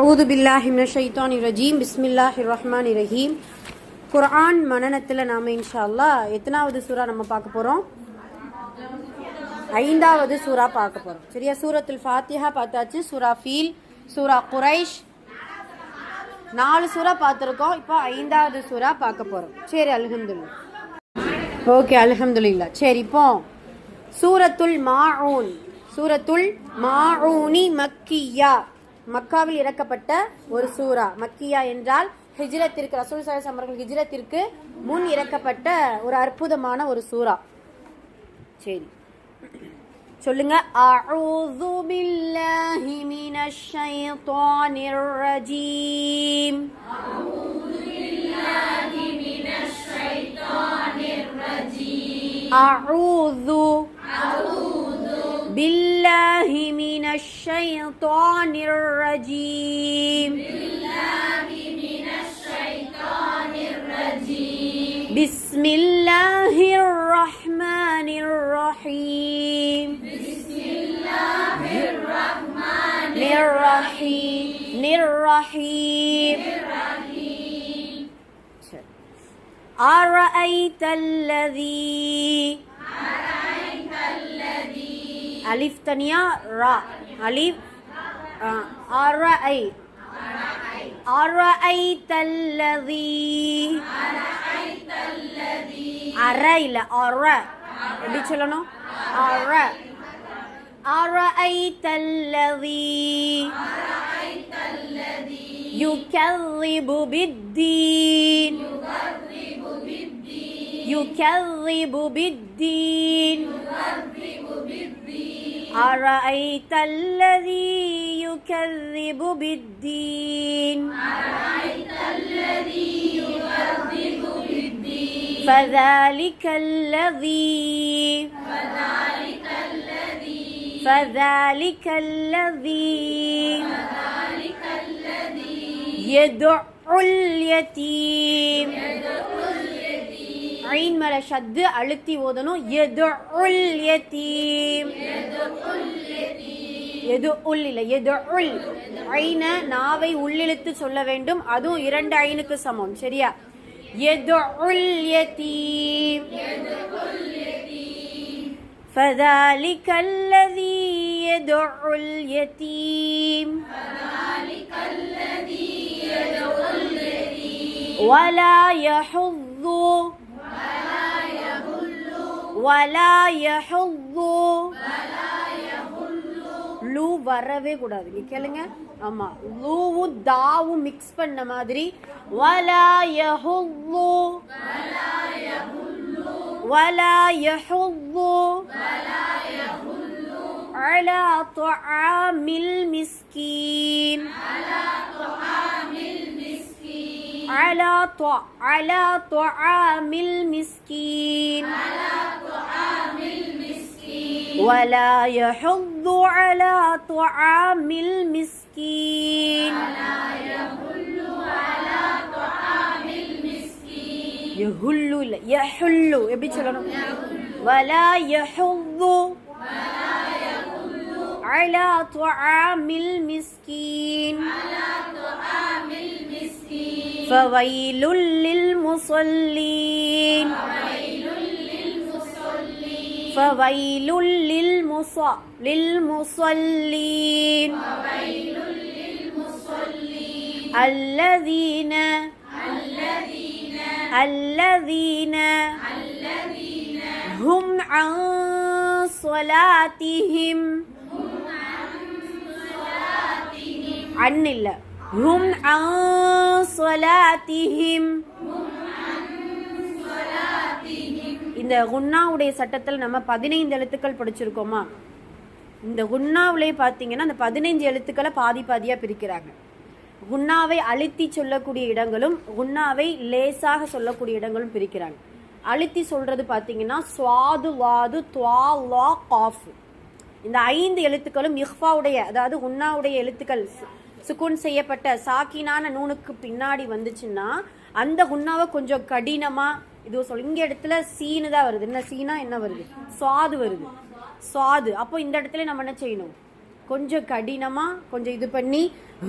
அவுது பில்லாஹி ஷைத்தான் ஷைத்தானி ரஜீம். பிஸ்மில்லாஹி ரஹ்மான் ரஹீம். குர்ஆன் மனநத்தில் நாம் இன்ஷா அல்லா எத்தனாவது சூரா நம்ம பார்க்க போகிறோம் ஐந்தாவது சூரா பார்க்க போகிறோம் சரியா? சூரத்துல் ஃபாத்திஹா பார்த்தாச்சு. சூரா ஃபீல் சூரா குரைஷ். நாலு சூரா பார்த்துருக்கோம். இப்போ ஐந்தாவது சூரா பார்க்க போகிறோம் சரி அல்ஹம்துலில்லாஹ் ஓகே அல்ஹம்துலில்லாஹ் சரி இப்போ சூரத்துல் மாஊன். சூரத்துல் மாஊனி மக்கியா. மக்காவில் இறக்கப்பட்ட ஒரு சூரா மக்கியா என்றால் ஹிஜ்ரத்திற்கு ரசூல் சாஹிஸ் அவர்கள் ஹிஜ்ரத்திற்கு முன் இறக்கப்பட்ட ஒரு அற்புதமான ஒரு சூறா. சரி. சொல்லுங்க. அஊது பில்லாஹி மினஷ் ஷைத்தானிர் ரஜீம். அஊது பில்லாஹி மினஷ் ஷைத்தானிர் ரஜீம் அஊது அஊது بالله من الشيطان الرجيم. بسم الله الرحمن الرحيم. بسم الله الرحمن الرحيم. الرحيم. أرأيت الذي ألف تانية را ألف آه. أرأي أرأيت الذي أرى இல்ல أر எப்படி சொல்லணும் أر أرأيت الذي يكذب بالدين يكذب بالدين أرأيت الذي يكذب بالدين؟ أرأيت الذي يكذب بالدين فذلك الذي فذلك الذي فذلك الذي فذلك الذي يدع اليتيم. يدعو ஐன் மேல ஷத்து அழுத்தி ஓதணும் எதுல் யதீம் எது உல் இல்ல எது உல் ஐன நாவை உள்ளிழுத்து சொல்ல வேண்டும் அதுவும் இரண்டு ஐனுக்கு சமம் சரியா எது உல் யதீம் فذلك الذي يدع اليتيم ولا يحض ولا يحض லூ வரவே கூடாது நீ கேளுங்க ஆமா லூவும் தாவும் மிக்ஸ் பண்ண மாதிரி ولا يحض ولا يحض على طعام المسكين على طع على طعام المسكين ولا يحض على طعام المسكين يهل لا يحل எப்படி சொல்லணும் ولا يحض على طعام المسكين فويل للمصلين فويل فويل للمص... للمصلين. فويل للمصلين الذين الذين الذين الذين هم عن صلاتهم. هم عن صلاتهم عن هم عن صلاتهم. هم இந்த குன்னாவுடைய சட்டத்தில் நம்ம பதினைந்து எழுத்துக்கள் படிச்சிருக்கோமா? இந்த குன்னாவிலே பார்த்தீங்கன்னா அந்த பதினைஞ்சு எழுத்துக்களை பாதி பாதியாக பிரிக்கிறாங்க. குன்னாவை அழுத்தி சொல்லக்கூடிய இடங்களும் குன்னாவை லேசாக சொல்லக்கூடிய இடங்களும் பிரிக்கிறாங்க. அழுத்தி சொல்றது பார்த்தீங்கன்னா சுவாது வாது துவா லா காஃப். இந்த ஐந்து எழுத்துக்களும் இஹ்ஃபாவுடைய அதாவது உன்னாவுடைய எழுத்துக்கள் சுக்குன் செய்யப்பட்ட சாக்கினான நூனுக்கு பின்னாடி வந்துச்சுன்னா அந்த குன்னாவை கொஞ்சம் கடினமாக இது சொல் இங்க இடத்துல சீனு தான் வருது. என்ன சீனா என்ன வருது? சுவாது வருது. சுவாது. அப்போ இந்த இடத்துல நம்ம என்ன செய்யணும்? கொஞ்சம் கடினமா கொஞ்சம் இது பண்ணி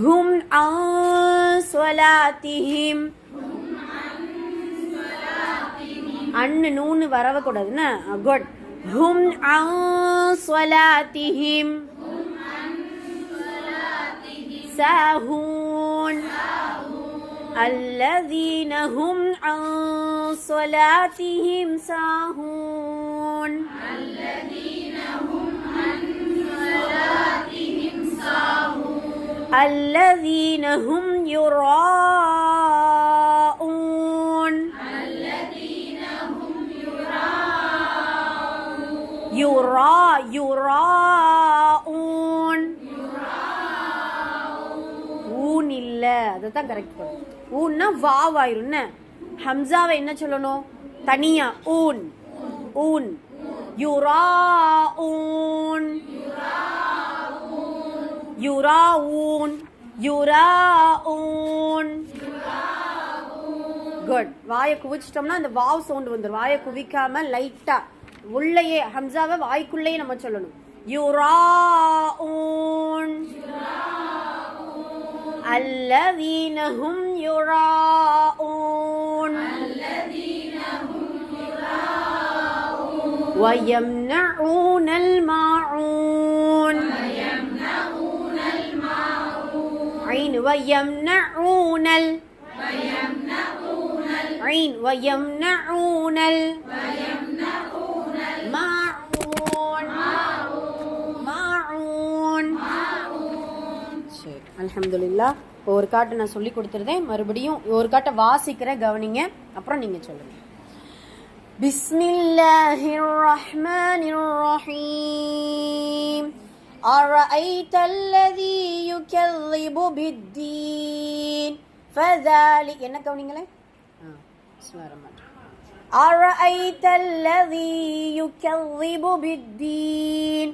ஹும் ஸ்வலாத்திஹிம். அண்ணு நூனு வரவ கூடாதுன்னு குட் ஹும் ஸ்வலாத்திஹிம். சாஹூன். الذين هم عن صلاتهم ساهون الذين هم يراءون يرا يراءون ஊன் இல்ல அதை தான் கரெக்ட் பண்ணும் ஊன்னா வாவாயிரும்னு ஹம்சாவை என்ன சொல்லணும்? தனியா ஊன். ஊன். யுரா ஊன் யுரா ஊன் யுரா ஊன் குட் வாயை குவிச்சிட்டோம்னா அந்த வாவ் சவுண்ட் வந்துடும் வாயை குவிக்காம லைட்டா உள்ளேயே ஹம்சாவை வாய்க்குள்ளேயே நம்ம சொல்லணும். யுரா ஊன் الذين هم يراءون. ويمنعون الماعون. عين ويمنعون ال عين ويمنعون ال சரி அல்ஹம்துலில்லாஹ் இப்போ ஒரு காட்டை நான் சொல்லி கொடுத்துருந்தேன் மறுபடியும் ஒரு காட்டை வாசிக்கிறேன் கவனிங்க அப்புறம் நீங்கள் சொல்லுங்க بسم الله الرحمن الرحيم أرأيت الذي يكذب بالدين فذلك என்ன கவனிங்களே ஆ بسم الله الرحمن الرحيم أرأيت الذي يكذب بالدين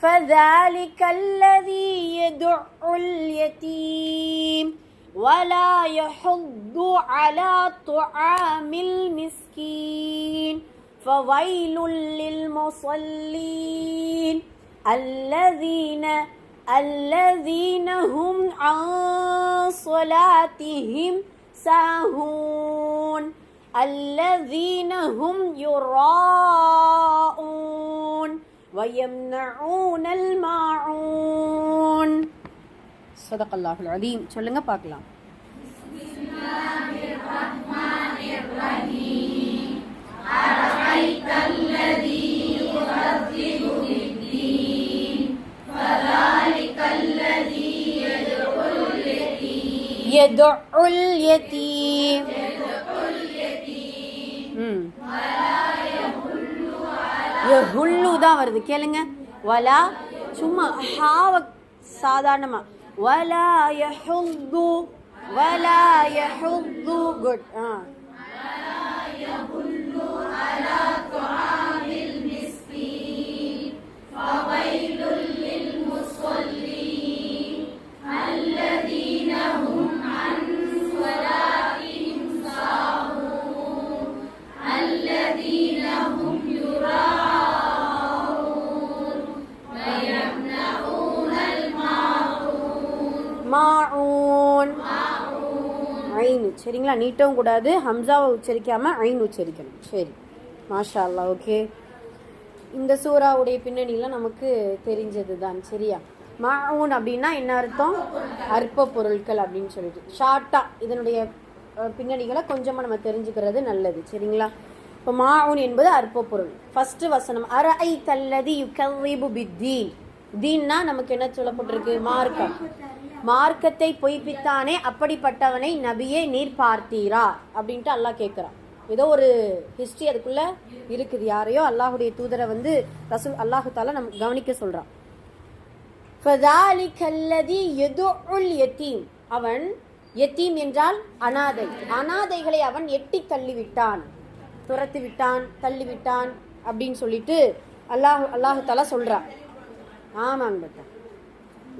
فذلك الذي يدع اليتيم ولا يحض على طعام المسكين فويل للمصلين الذين الذين هم عن صلاتهم ساهون الذين هم يراءون ويمنعون الماعون صدق الله العظيم சொல்லுங்க பார்க்கலாம் يدع اليتيم ம் ஹுல்லு தான் வருது. கேளுங்க. வலா சும்மா ஹாவ சாதாரணமா. வலா யஹுது வலா யஹுது குட். ஆ. மாஊன் சரிங்களா நீட்டவும் கூடாது. ஹம்சாவை உச்சரிக்காமல் ஐன் உச்சரிக்கணும். சரி. மாஷா அல்லா ஓகே. இந்த சூறாவுடைய பின்னணியில் நமக்கு தெரிஞ்சது தான் சரியா? மாவுன் அப்படின்னா என்ன அர்த்தம்? அற்ப பொருட்கள் அப்படின்னு சொல்லிட்டு. ஷார்ட்டாக இதனுடைய பின்னணிகளை கொஞ்சமாக நம்ம தெரிஞ்சுக்கிறது நல்லது. சரிங்களா? இப்போ மாவுன் என்பது அற்ப பொருள். ஃபஸ்ட்டு வசனம் அர ஐ தல்லதி யுகல்லிபு பித்தீன். தீன்னா நமக்கு என்ன சொல்லப்பட்டிருக்கு? மார்க்கம். மார்க்கத்தை பொய்ப்பித்தானே அப்படிப்பட்டவனை நபியே நீர் பார்த்தீரா அப்படின்ட்டு அல்லாஹ் கேட்குறான் ஏதோ ஒரு ஹிஸ்ட்ரி அதுக்குள்ளே இருக்குது. யாரையோ அல்லாஹுடைய தூதரை வந்து ரசூல் அல்லாஹு தாலா நம்ம கவனிக்க சொல்கிறான் ஃபதாலிகல்லதி எதோ உல் எத்தீம் அவன் எத்தீம் என்றால் அனாதை. அனாதைகளை அவன் எட்டி தள்ளிவிட்டான். துரத்து விட்டான் தள்ளிவிட்டான் அப்படின்னு சொல்லிட்டு அல்லாஹ் அல்லாஹு தாலா சொல்கிறான் ஆமாங்க பட்டா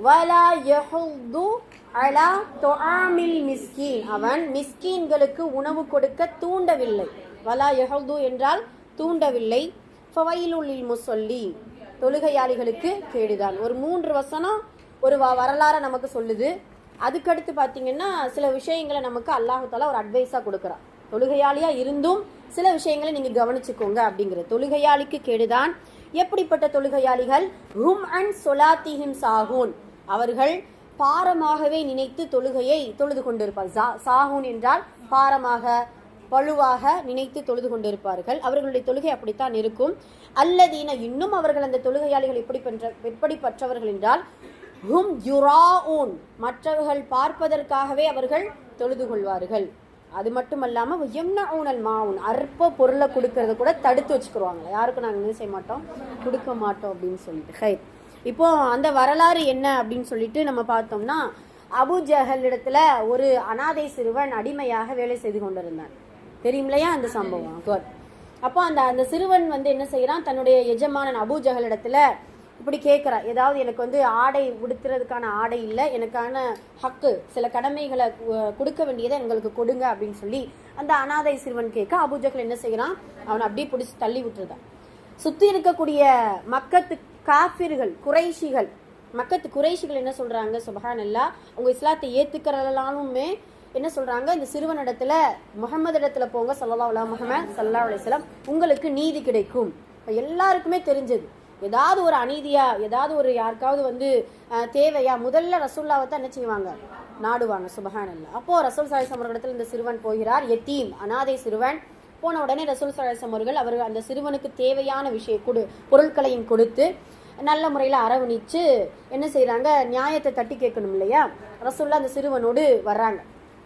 வலா யஹுது அலா தொஆமில் மிஸ்கீன். அவன் மிஸ்கீன்களுக்கு உணவு கொடுக்க தூண்டவில்லை. வலா யஹுது என்றால் தூண்டவில்லை. ஃபவைலுலில் முசல்லி. தொழுகையாளிகளுக்கு கேடுதான். ஒரு மூன்று வசனம் ஒரு வ- வரலாறை நமக்கு சொல்லுது. அதுக்கடுத்து பார்த்தீங்கன்னா சில விஷயங்களை நமக்கு அல்லாஹால ஒரு அட்வைஸாக கொடுக்குறான். தொழுகையாளியாக இருந்தும் சில விஷயங்களை நீங்கள் கவனிச்சுக்கோங்க அப்படிங்கிற தொழுகையாளிக்கு கேடுதான். எப்படிப்பட்ட தொழுகையாளிகள்? ஹும் அண்ட் சொலாத்திஹிம் சாகூன் அவர்கள் பாரமாகவே நினைத்து தொழுகையை தொழுது கொண்டிருப்பார். சா- சாகூன் என்றால் பாரமாக பழுவாக நினைத்து தொழுது கொண்டிருப்பார்கள். அவர்களுடைய தொழுகை அப்படித்தான் இருக்கும். அல்லதீன இன்னும் அவர்கள் அந்த தொழுகையாளிகள் எப்படி பண்ற பற்றவர்கள் என்றால் ஹும் யுரா மற்றவர்கள் பார்ப்பதற்காகவே அவர்கள் தொழுது கொள்வார்கள். அது மட்டும் இல்லாமல் இல்லாம ஊனல் மாவுன் அற்ப பொருளை கொடுக்கறத கூட தடுத்து வச்சுக்கிருவாங்க. யாருக்கும் நாங்கள் என்ன செய்ய மாட்டோம்? கொடுக்க மாட்டோம் அப்படின்னு சொல்லிட்டு. ஹை. இப்போ அந்த வரலாறு என்ன அப்படின்னு சொல்லிட்டு நம்ம பார்த்தோம்னா அபு ஜஹல் இடத்துல ஒரு அனாதை சிறுவன் அடிமையாக வேலை செய்து கொண்டிருந்தான். தெரியும் இல்லையா அந்த சம்பவம்? குட் அப்போ அந்த அந்த சிறுவன் வந்து என்ன செய்யறான் தன்னுடைய எஜமானன் அபு ஜஹல் இடத்துல இப்படி கேட்குறான் ஏதாவது எனக்கு வந்து ஆடை உடுத்துறதுக்கான ஆடை இல்லை எனக்கான ஹக்கு சில கடமைகளை கொடுக்க வேண்டியதை எங்களுக்கு கொடுங்க அப்படின்னு சொல்லி அந்த அனாதை சிறுவன் கேட்க அபூஜகல் என்ன செய்கிறான் அவனை அப்படியே பிடிச்சி தள்ளி விட்டுருதான் சுற்றி இருக்கக்கூடிய மக்கத்து காஃபிர்கள் குறைஷிகள் மக்கத்து குறைஷிகள் என்ன சொல்றாங்க? சுபஹானல்லா உங்கள் இஸ்லாத்தை ஏற்றுக்கிறதாலுமே என்ன சொல்கிறாங்க இந்த சிறுவனிடத்துல முகமது இடத்துல போங்க ஸல்லல்லாஹு அலைஹி முகமது சல்லா அலிஸ்லாம் உங்களுக்கு நீதி கிடைக்கும். எல்லாருக்குமே தெரிஞ்சது. ஏதாவது ஒரு அநீதியாக ஏதாவது ஒரு யாருக்காவது வந்து தேவையா முதல்ல ரசூல்லாவை தான் என்ன செய்வாங்க? நாடுவாங்க சுபஹானல்லா. அப்போது ரசூல் சாலிசம் அவர்களிடத்தில் இந்த சிறுவன் போகிறார் எத்தீம் அனாதை சிறுவன். போன உடனே ரசூல் சாலிசம் அவர்கள் அவர் அந்த சிறுவனுக்கு தேவையான விஷய கொடு பொருட்களையும் கொடுத்து நல்ல முறையில் அரவணித்து என்ன செய்கிறாங்க நியாயத்தை தட்டி கேட்கணும் இல்லையா? ரசூல்லா அந்த சிறுவனோடு வர்றாங்க.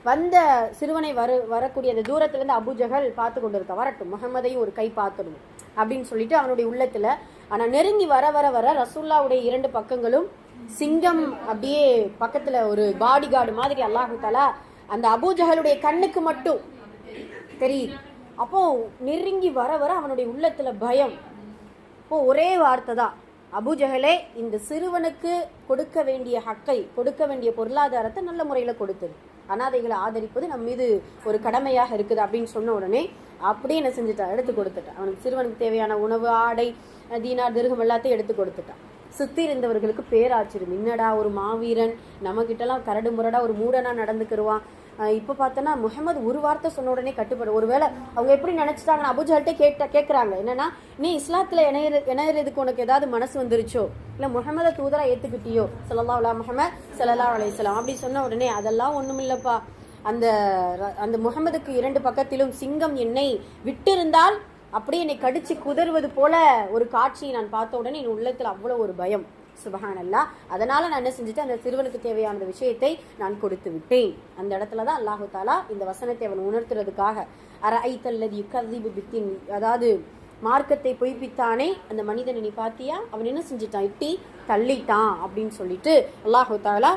வந்த சிறுவனை வர வரக்கூடிய அந்த தூரத்துலேருந்து அபுஜகல் பார்த்து கொண்டு இருக்க வரட்டும் முகமதையும் ஒரு கை பார்த்துடும் அப்படின்னு சொல்லிட்டு அவனுடைய உள்ளத்தில் ஆனால் நெருங்கி வர வர வர ரசூல்லாவுடைய இரண்டு பக்கங்களும் சிங்கம் அப்படியே பக்கத்தில் ஒரு பாடி கார்டு மாதிரி அல்லாஹு தலா அந்த அபூஜஹலுடைய கண்ணுக்கு மட்டும் தெரியுது. அப்போ நெருங்கி வர வர அவனுடைய உள்ளத்தில் பயம். இப்போ ஒரே வார்த்தை தான். அபுஜகலே இந்த சிறுவனுக்கு கொடுக்க வேண்டிய ஹக்கை கொடுக்க வேண்டிய பொருளாதாரத்தை நல்ல முறையில் கொடுத்தது. அனாதைகளை ஆதரிப்பது நம் மீது ஒரு கடமையாக இருக்குது அப்படின்னு சொன்ன உடனே அப்படியே என்ன செஞ்சுட்டான் எடுத்து கொடுத்துட்டான் அவனுக்கு சிறுவனுக்கு தேவையான உணவு ஆடை தீனார் திருகம் எல்லாத்தையும் எடுத்து கொடுத்துட்டான் சுத்தி இருந்தவர்களுக்கு பேராச்சரியம் என்னடா ஒரு மாவீரன்? நம்ம கிட்டலாம் கரடு முரடா ஒரு மூடனா நடந்துக்கிருவான். இப்போ பார்த்தோன்னா முகமது ஒரு வார்த்தை சொன்ன உடனே கட்டுப்படும். ஒருவேளை அவங்க எப்படி நினச்சிட்டாங்கன்னா அபுஜால்கிட்ட கேட்ட கேட்குறாங்க என்னன்னா நீ இஸ்லாத்தில் இணையிற இணையிறதுக்கு உனக்கு ஏதாவது மனசு வந்துருச்சோ? இல்லை முகமத தூதராக ஏற்றுக்கிட்டியோ ஸல்லல்லாஹு அலா முகமது ஸல்லல்லாஹு அலையலாம் அப்படி சொன்ன உடனே அதெல்லாம் ஒண்ணுமில்லப்பா அந்த அந்த முகமதுக்கு இரண்டு பக்கத்திலும் சிங்கம் என்னை விட்டிருந்தால் அப்படியே என்னை கடிச்சு குதறுவது போல ஒரு காட்சியை நான் பார்த்த உடனே என் உள்ளத்தில் அவ்வளோ ஒரு பயம். சுபஹானல்லா. அதனால நான் என்ன செஞ்சுட்டு அந்த சிறுவனுக்கு தேவையான விஷயத்தை நான் கொடுத்து விட்டேன். அந்த இடத்துல தான் அல்லாஹு தாலா இந்த வசனத்தை அவன் உணர்த்துறதுக்காக அர ஐத்தல்லது கதிபு பித்தின் அதாவது மார்க்கத்தை பொய்ப்பித்தானே? அந்த மனிதனை நீ பாத்தியா? அவன் என்ன செஞ்சுட்டான்? இட்டி தள்ளிட்டான் அப்படின்னு சொல்லிட்டு அல்லாஹு தாலா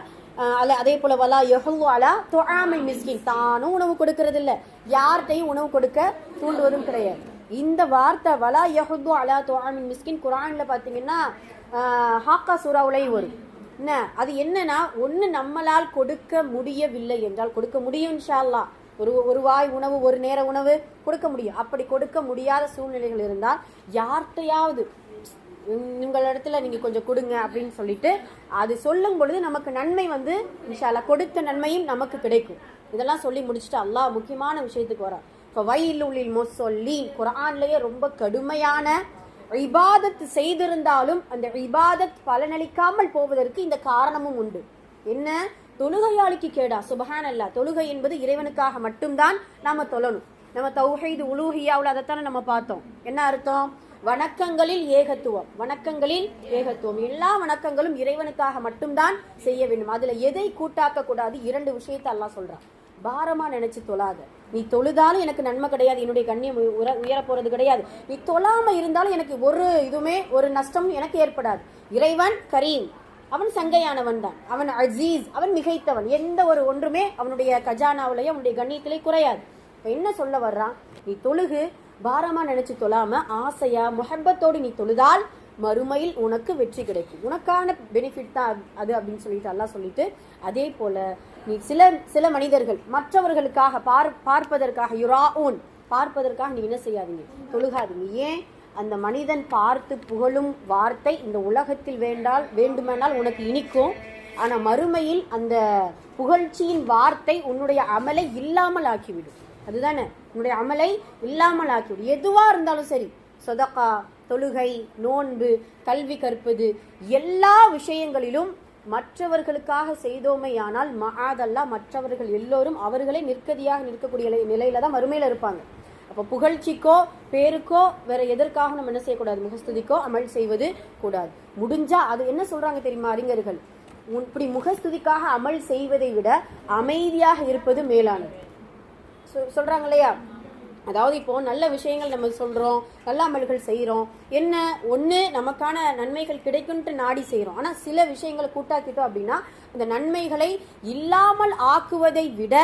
அல்ல அதே போல வலா யொஹுவாலா தொழாமை மிஸ்கின். தானும் உணவு கொடுக்கறதில்ல. யார்கிட்டையும் உணவு கொடுக்க தூண்டுவதும் கிடையாது. இந்த வார்த்தை வலா யஹுது அலா துவாமின் மிஸ்கின் குரானில் பார்த்தீங்கன்னா ஹாக்கா சூறாவுலையும் வரும். என்ன? அது என்னன்னா ஒன்று நம்மளால் கொடுக்க முடியவில்லை என்றால் கொடுக்க முடியும் இன்ஷா ஒரு ஒரு வாய் உணவு ஒரு நேர உணவு கொடுக்க முடியும். அப்படி கொடுக்க முடியாத சூழ்நிலைகள் இருந்தால் யார்கிட்டையாவது உங்களிடத்துல நீங்கள் கொஞ்சம் கொடுங்க அப்படின்னு சொல்லிட்டு அது சொல்லும் பொழுது நமக்கு நன்மை வந்து இன்ஷால்லா கொடுத்த நன்மையும் நமக்கு கிடைக்கும். இதெல்லாம் சொல்லி முடிச்சுட்டு அல்லாஹ் முக்கியமான விஷயத்துக்கு வரான். இப்போ வயலுள்ளில் மொசொல்லி. குரான்லேயே ரொம்ப கடுமையான இபாதத் செய்திருந்தாலும் அந்த இபாதத் பலனளிக்காமல் போவதற்கு இந்த காரணமும் உண்டு. என்ன? தொழுகையாளிக்கு கேடா. சுபஹான் அல்லா தொழுகை என்பது இறைவனுக்காக மட்டும்தான் நாம தொழணும். நம்ம தௌஹைது உலூஹியாவில் அதைத்தானே நம்ம பார்த்தோம். என்ன அர்த்தம்? வணக்கங்களில் ஏகத்துவம். வணக்கங்களில் ஏகத்துவம். எல்லா வணக்கங்களும் இறைவனுக்காக மட்டும்தான் செய்ய வேண்டும். அதுல எதை கூட்டாக்க கூடாது? இரண்டு விஷயத்தை எல்லாம் சொல்றான். பாரமா நினைச்சு தொழாத. நீ தொழுதாலும் எனக்கு நன்மை கிடையாது. என்னுடைய கண்ணியம் உயர உயர போறது கிடையாது. நீ தொழாம இருந்தாலும் எனக்கு ஒரு இதுவுமே ஒரு நஷ்டம் எனக்கு ஏற்படாது. இறைவன் கரீம். அவன் சங்கையானவன் தான். அவன் அஜீஸ் அவன் மிகைத்தவன். எந்த ஒரு ஒன்றுமே அவனுடைய கஜானாவிலேயே அவனுடைய கண்ணியத்திலே குறையாது. இப்போ என்ன சொல்ல வர்றான்? நீ தொழுகு. பாரமா நினைச்சு தொழாம ஆசையா முஹப்பத்தோடு நீ தொழுதால் மறுமையில் உனக்கு வெற்றி கிடைக்கும். உனக்கான பெனிஃபிட் தான் அது அப்படின்னு சொல்லிட்டு எல்லாம் சொல்லிட்டு அதே போல நீ சில சில மனிதர்கள் மற்றவர்களுக்காக பார் பார்ப்பதற்காக யுராஊன் பார்ப்பதற்காக நீ என்ன செய்யாதீங்க? தொழுகாதீங்க. ஏன்? அந்த மனிதன் பார்த்து புகழும் வார்த்தை இந்த உலகத்தில் வேண்டால் வேண்டுமென்றால் உனக்கு இனிக்கும். ஆனால் மறுமையில் அந்த புகழ்ச்சியின் வார்த்தை உன்னுடைய அமலை இல்லாமல் ஆக்கிவிடும். அதுதானே? உன்னுடைய அமலை இல்லாமல் ஆக்கிவிடும். எதுவாக இருந்தாலும் சரி சொதக்கா தொழுகை நோன்பு கல்வி கற்பது எல்லா விஷயங்களிலும் மற்றவர்களுக்காக செய்தோமையானால் மகாதல்லா மற்றவர்கள் எல்லோரும் அவர்களே நிற்கதியாக நிற்கக்கூடிய நிலையில தான் மறுமையில இருப்பாங்க. அப்போ புகழ்ச்சிக்கோ பேருக்கோ வேற எதற்காக நம்ம என்ன செய்யக்கூடாது? முகஸ்துதிக்கோ அமல் செய்வது கூடாது. முடிஞ்சா அது என்ன சொல்றாங்க தெரியுமா அறிஞர்கள்? இப்படி முகஸ்துதிக்காக அமல் செய்வதை விட அமைதியாக இருப்பது மேலானது. சொ- சொல்றாங்க இல்லையா? அதாவது இப்போ நல்ல விஷயங்கள் நம்ம சொல்றோம் நல்ல அமல்கள் செய்கிறோம் என்ன? ஒன்று நமக்கான நன்மைகள் கிடைக்கும்ட்டு நாடி செய்கிறோம் ஆனால் சில விஷயங்களை கூட்டாக்கிட்டோம் அப்படின்னா அந்த நன்மைகளை இல்லாமல் ஆக்குவதை விட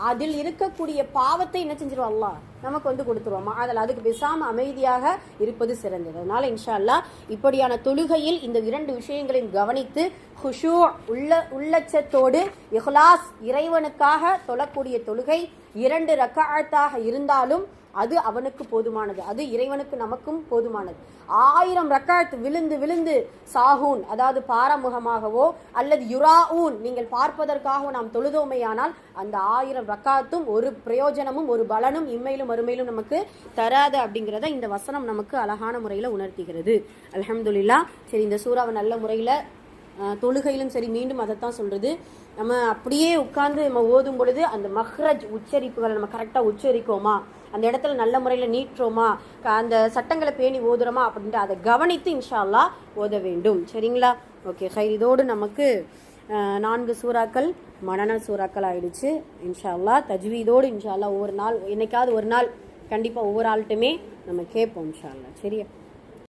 அதில் இருக்கக்கூடிய பாவத்தை என்ன செஞ்சிருவோம் நமக்கு வந்து கொடுத்துருவோமா? அதில் அதுக்கு பேசாம அமைதியாக இருப்பது சிறந்தது. அதனால இன்ஷா இப்படியான தொழுகையில் இந்த இரண்டு விஷயங்களையும் கவனித்து ஹுஷூ உள்ள உள்ளச்சத்தோடு இஹ்லாஸ் இறைவனுக்காக தொழக்கூடிய தொழுகை இரண்டு ரக்காத்தாக இருந்தாலும் அது அவனுக்கு போதுமானது. அது இறைவனுக்கு நமக்கும் போதுமானது. ஆயிரம் ரக்காத் விழுந்து விழுந்து சாகூன் அதாவது பாரமுகமாகவோ அல்லது யுராவூன் நீங்கள் பார்ப்பதற்காக நாம் தொழுதோமையானால் அந்த ஆயிரம் ரக்காத்தும் ஒரு பிரயோஜனமும் ஒரு பலனும் இம்மையிலும் மறுமையிலும் நமக்கு தராது அப்படிங்கிறத இந்த வசனம் நமக்கு அழகான முறையில் உணர்த்துகிறது. அலமதுல்லா சரி இந்த சூறாவை நல்ல முறையில் தொழுகையிலும் சரி மீண்டும் அதைத்தான் சொல்றது. நம்ம அப்படியே உட்கார்ந்து நம்ம ஓதும் பொழுது அந்த மஹ்ரஜ் உச்சரிப்புகளை நம்ம கரெக்டாக உச்சரிக்கோமா அந்த இடத்துல நல்ல முறையில் நீட்டுறோமா? க- அந்த சட்டங்களை பேணி ஓதுறோமா அப்படின்ட்டு அதை கவனித்து இன்ஷால்லா ஓத வேண்டும். சரிங்களா? ஓகே ஹை இதோடு நமக்கு நான்கு சூறாக்கள் மனநல் சூறாக்கள் ஆயிடுச்சு. இன்ஷா தஜ்வீதோடு இன்ஷா அல்லாஹ் ஒவ்வொரு நாள் என்னைக்காவது ஒரு நாள் கண்டிப்பாக ஒவ்வொரு ஆள்கிட்டுமே நம்ம கேட்போம் இன்ஷால்லா சரியா?